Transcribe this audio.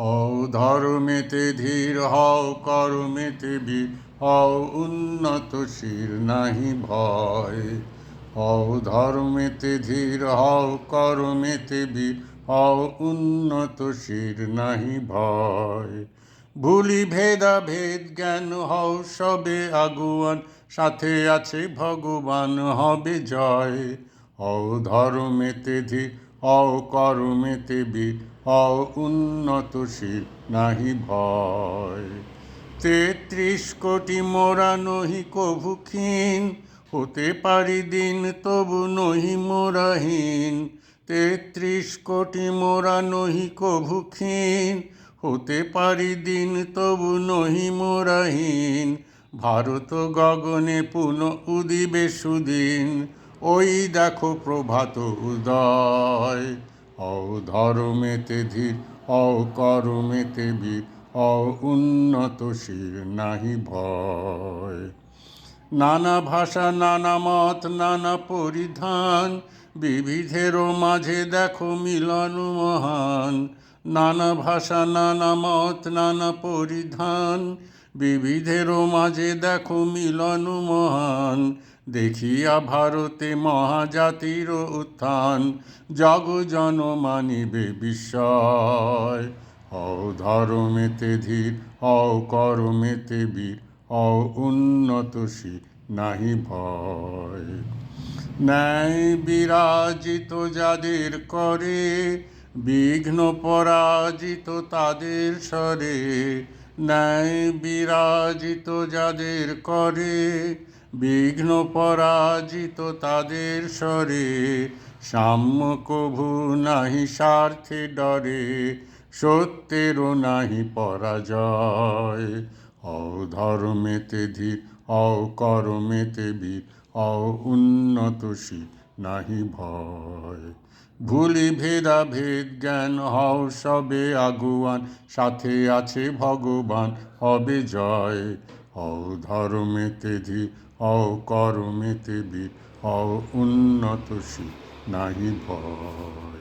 হও ধর্মেতে ধীর, হও করমেতে বীর, হও উন্নতশীল নাহি ভয়। হও ধর্মেতে ধীর, হও করমেতে বীর, হও উন্নতশীল নাহি ভয়। ভুলি ভেদা ভেদ জ্ঞান হও সবে আগুয়ান, সাথে আছে ভগবান, হবে জয়। হও ধর্মেতে ধীর হও করমেতে বীর হও উন্নতশীল নাহি ভয়। তেত্রিশ কোটি মোরা নহি কভু ক্ষীণ, হতে পারি দিন তবু নহি মোরাহীন তেত্রিশ কোটি মোরা নহি কভু ক্ষীণ, হতে পারি দিন তবু নহি মোরাহীন ভারত গগনে পুন উদিবে সুদিন ওই দেখো প্রভাত উদয়। হও ধর্মেতে ধীর হও করমেতে বীর হও উন্নতশীল নাহি ভয়। নানা ভাষা, নানা মত, নানা পরিধান বিবিধেরও মাঝে দেখো মিলন মহান। নানা ভাষা, নানা মত, নানা পরিধান বিবিধেরও মাঝে দেখো মিলন মহান। দেখিয়া ভারতে মহাজাতির উত্থান, জগ জন মানিবে বিস্ময়। হও ধর্মেতে ধীর, হও করমেতে বীর, হও উন্নতশীল নাহি ভয়। ন্যায় বিরাজিত যাদের করে, বিঘ্ন পরাজিত তাদের স্বরে ন্যায় বিরাজিত যাদের করে, বিঘ্ন পরাজিত তাদের স্বরে সাম্য কভু নাহি স্বার্থে ডরে, সত্যেরও নাহি পরাজয়। হও ধর্মেতে ধীর হও করমেতে বীর উন্নতশীল নাহি ভয়। ভুলি ভেদা ভেদ জ্ঞান হও সবে আগুয়ান, সাথে আছে ভগবান, হবে জয়। হও ধর্মেতে ধি হও করমেতে বীর, হও উন্নত নাহি ভয়।